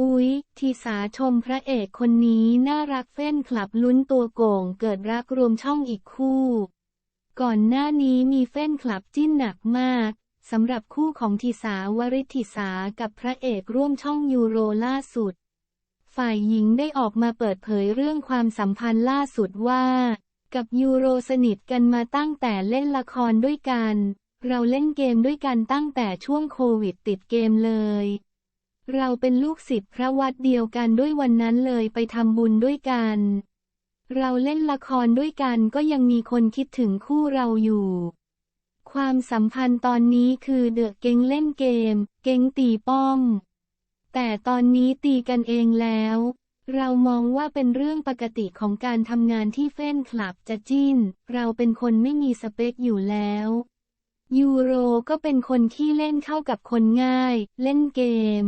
อุ๊ย ทีสาชมพระเอกคนนี้น่ารักเฟ้นคลับลุ้นตัวโก่งเกิดรักรวมช่องอีกคู่ ก่อนหน้านี้มีเฟ้นคลับจิ้นหนักมากสำหรับคู่ของทีสาวริธิสากับพระเอกร่วมช่องยูโรล่าสุด ฝ่ายหญิงได้ออกมาเปิดเผยเรื่องความสัมพันธ์ล่าสุดว่า กับยูโรสนิทกันมาตั้งแต่เล่นละครด้วยกัน เราเล่นเกมด้วยกันตั้งแต่ช่วงโควิดติดเกมเลย เราเป็นลูกศิษย์พระวัดเดียวกันด้วยวันนั้นเลยไปทำบุญด้วยกัน เราเล่นละครด้วยกันก็ยังมีคนคิดถึงคู่เราอยู่ ความสัมพันธ์ตอนนี้คือเดอะเก้งเล่นเกม เก้งตีป้อม แต่ตอนนี้ตีกันเองแล้ว เรามองว่าเป็นเรื่องปกติของการทำงานที่เฟ้นคลับจะจิ้น เราเป็นคนไม่มีสเปคอยู่แล้วยูโรก็เป็นคนขี้เล่นเข้ากับคนง่าย เล่นเกม